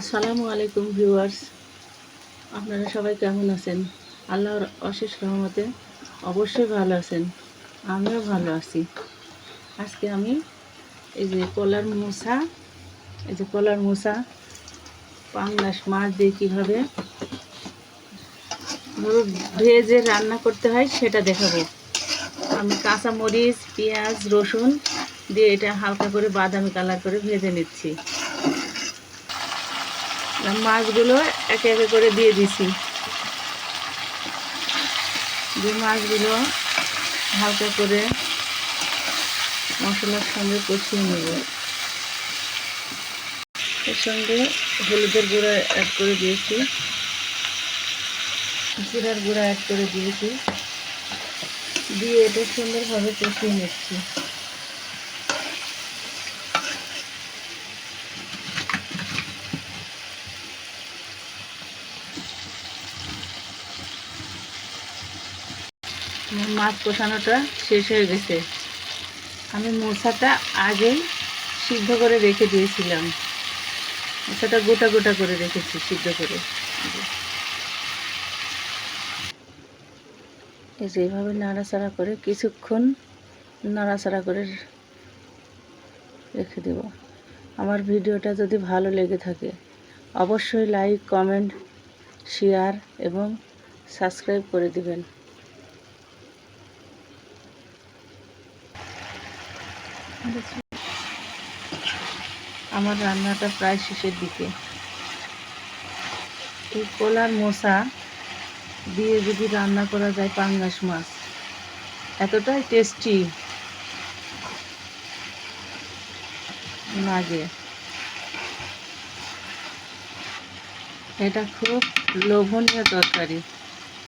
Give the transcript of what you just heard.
আসসালামু আলাইকুম ভিউয়ার্স। আপনারা সবাই কেমন আছেন? আল্লাহর অশেষ রহমতে অবশ্যই ভালো আছেন। আমিও ভালো আছি। আজকে আমি এই যে কলার মোসা, এই যে কলার মোসা পাংলাস মাছ দিয়ে কীভাবে ভেজে রান্না করতে হয় সেটা দেখাবো। আমি কাঁচা মরিচ পেঁয়াজ, রসুন দিয়ে এটা হালকা করে বাদামি কালার করে ভেজে নিচ্ছি। মাছগুলো একে একে করে দিয়ে দিছি। দিয়ে মাছগুলো হালকা করে মশলার সঙ্গে কষিয়ে নেব। এর সঙ্গে হলুদের গুঁড়া অ্যাড করে দিয়েছি। জিরার গুঁড়া অ্যাড করে দিয়েছি। দিয়ে এটা সুন্দরভাবে কষিয়ে নিচ্ছি। মাছ কষানোটা শেষ হয়ে গেছে। আমি মোচাটা আগেই সিদ্ধ করে রেখে দিয়েছিলাম। মোচাটা গোটা গোটা করে রেখেছি সিদ্ধ করে। যে এভাবে নাড়াচাড়া করে কিছুক্ষণ নাড়াচাড়া করে রেখে দেব। আমার ভিডিওটা যদি ভালো লেগে থাকে, অবশ্যই লাইক, কমেন্ট, শেয়ার এবং সাবস্ক্রাইব করে দিবেন। আমার রান্নাটা প্রায় শেষের দিকে। এই কলার মশা দিয়ে যদি রান্না করা যায় পাঙ্গাস মাছ, এতটাই টেস্টি লাগে। এটা খুব লোভনীয় তরকারি।